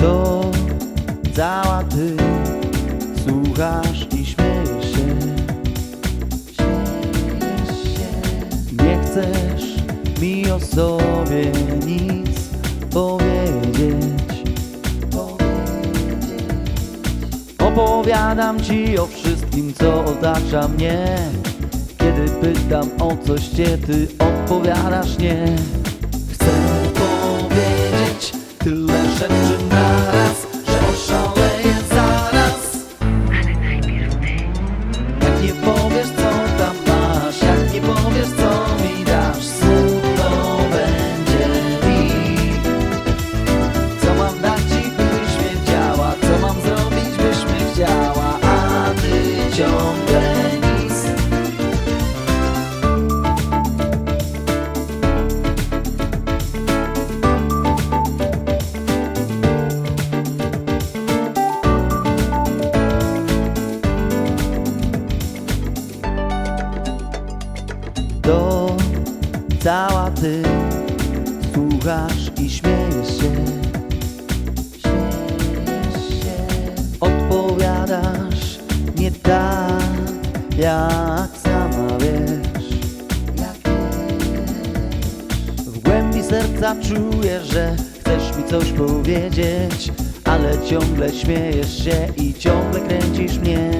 to cała ty Słuchasz i śmiejesz się. Nie chcesz mi o sobie nic powiedzieć. Opowiadam ci o wszystkim, co otacza mnie. Kiedy pytam o coś cię, ty odpowiadasz nie. To cała ty słuchasz i śmiejesz się. Odpowiadasz nie tak, jak sama wiesz. W głębi serca czuję, że chcesz mi coś powiedzieć, ale ciągle śmiejesz się i ciągle kręcisz mnie.